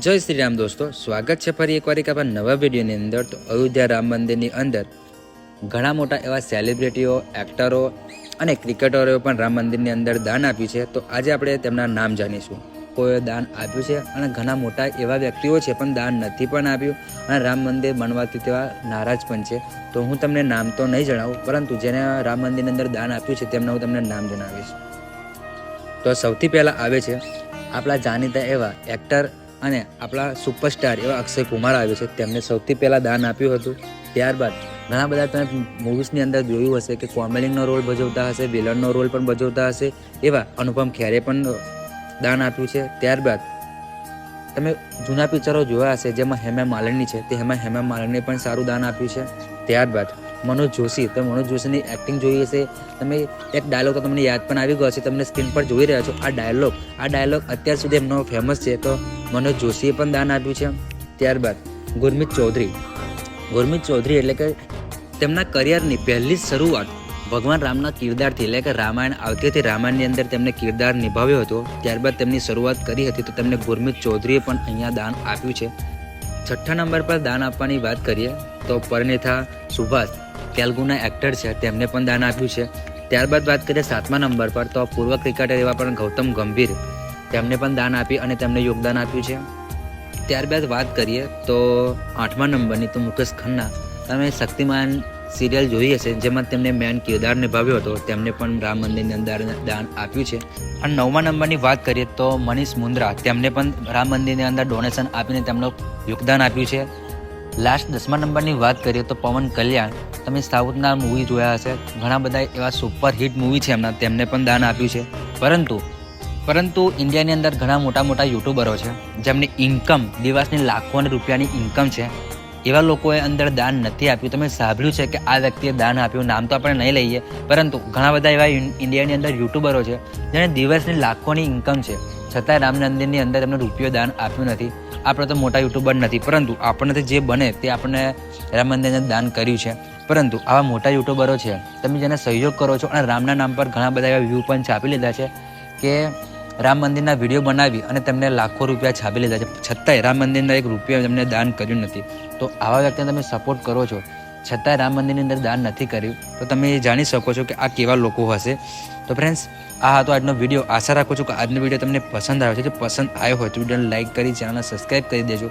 જય શ્રી રામ દોસ્તો, સ્વાગત છે ફરી એકવાર એક આપણા નવા વિડીયોની અંદર. તો અયોધ્યા રામ મંદિરની અંદર ઘણા મોટા એવા સેલિબ્રિટીઓ એક્ટરો અને ક્રિકેટરોએ પણ રામ મંદિરની અંદર દાન આપ્યું છે. તો આજે આપણે તેમના નામ જાણીશું. કોઈએ દાન આપ્યું છે અને ઘણા મોટા એવા વ્યક્તિઓ છે પણ દાન નથી પણ આપ્યું. અને રામ મંદિર બનવાથી તેવા નારાજ પણ છે. તો હું તમને નામ તો નહીં જણાવું, પરંતુ જેને રામ મંદિરની અંદર દાન આપ્યું છે તેમના હું તમને નામ જણાવીશ. તો સૌથી પહેલાં આવે છે આપણા જાણીતા એવા એક્ટર અને આપણા સુપરસ્ટાર એવા અક્ષય કુમાર આવ્યો છે. તેમને સૌથી પહેલાં દાન આપ્યું હતું. ત્યારબાદ ઘણા બધા તમે મૂવીઝની અંદર જોયું હશે કે કોમેડિંગનો રોલ ભજવતા હશે વિલનનો રોલ પણ ભજવતા હશે, એવા અનુપમ ખેરે પણ દાન આપ્યું છે. ત્યારબાદ તમે જૂના પિક્ચરો જોયા હશે જેમાં હેમા માલિની છે. તે હેમા હેમા માલિનીએ પણ સારું દાન આપ્યું છે. ત્યારબાદ મનોજ જોશી. તમે મનોજ જોશીની એક્ટિંગ જોઈ હશે. તમે એક ડાયલોગ તો તમને યાદ પણ આવી ગયો હશે. તમને સ્ક્રીન પર જોઈ રહ્યા છો આ ડાયલોગ આ ડાયલોગ અત્યાર સુધી એમનો ફેમસ છે. તો મનોજ જોશીએ પણ દાન આપ્યું છે. ત્યારબાદ ગુરમીત ચૌધરી. ગુરમીત ચૌધરી એટલે કે તેમના કરિયરની પહેલી શરૂઆત ભગવાન રામના કિરદારથી એટલે કે રામાયણ આવતી હતી. રામાયણની અંદર તેમને કિરદાર નિભાવ્યો હતો. ત્યારબાદ તેમની શરૂઆત કરી હતી. તો તેમને ગુરમીત ચૌધરીએ પણ અહીંયા દાન આપ્યું છે. છઠ્ઠા નંબર પર દાન આપવાની વાત કરીએ તો પરનેથા સુભાષ. તેલુગુના એક્ટર છે, તેમને પણ દાન આપ્યું છે. ત્યારબાદ વાત કરીએ સાતમા નંબર પર, તો પૂર્વ ક્રિકેટર એવા પણ ગૌતમ ગંભીર. તેમને પણ દાન આપી અને તેમને યોગદાન આપ્યું છે. ત્યારબાદ વાત કરીએ તો આઠમા નંબરની તો મુકેશ ખન્ના. તમે શક્તિમાન સિરિયલ જોઈ હશે, જેમાં તેમને મેન કિરદાર નિભાવ્યો હતો. તેમને પણ રામ મંદિરની અંદર દાન આપ્યું છે. અને નવમા નંબરની વાત કરીએ તો મનીષ મુન્દ્રા તેમને પણ રામ મંદિરની અંદર ડોનેશન આપીને તેમનું યોગદાન આપ્યું છે. લાસ્ટ દસમા નંબરની વાત કરીએ તો પવન કલ્યાણ. તમે સાઉથના મૂવી જોયા હશે. ઘણા બધા એવા સુપર હિટ મૂવી છે એમના, તેમને પણ દાન આપ્યું છે. પરંતુ પરંતુ ઇન્ડિયાની અંદર ઘણા મોટા મોટા યુટ્યુબરો છે, જેમની ઇન્કમ દિવસની લાખો અને રૂપિયાની ઇન્કમ છે. એવા લોકોએ અંદર દાન નથી આપ્યું. તમે સાંભળ્યું છે કે આ વ્યક્તિએ દાન આપ્યું, નામ તો આપણે નહીં લઈએ. પરંતુ ઘણા બધા એવા ઇન્ડિયાની અંદર યુટ્યુબરો છે, જેને દિવસની લાખોની ઇન્કમ છે. છતાંય રામ મંદિરની અંદર એમને રૂપિયો દાન આપ્યું નથી. આપણે તો મોટા યુટ્યુબર નથી, પરંતુ આપણને જે બને તે આપણને રામ મંદિરને દાન કર્યું છે. પરંતુ આવા મોટા યુટ્યુબરો છે, તમે જેને સહયોગ કરો છો અને રામના નામ પર ઘણા બધા એવા વ્યૂ પણ છાપી લીધા છે કે રામ મંદિરના વીડિયો બનાવી અને તેમને લાખો રૂપિયા છાપી લીધા છે. છતાંય રામ મંદિરના એક રૂપિયા તેમને દાન કર્યું નથી. તો આવા વ્યક્તિને તમે સપોર્ટ કરો છો છતાંય રામ મંદિરની અંદર દાન નથી કર્યું. તો તમે જાણી શકો છો કે આ કેવા લોકો હશે. તો ફ્રેન્ડ્સ આ હતો આજનો વીડિયો આશા રાખું છું કે આજનો વીડિયો તમને પસંદ આવ્યો છે જો પસંદ આવ્યો હોય તો વિડીયોને લાઇક કરી ચેનલને સબસ્ક્રાઈબ કરી દેજો.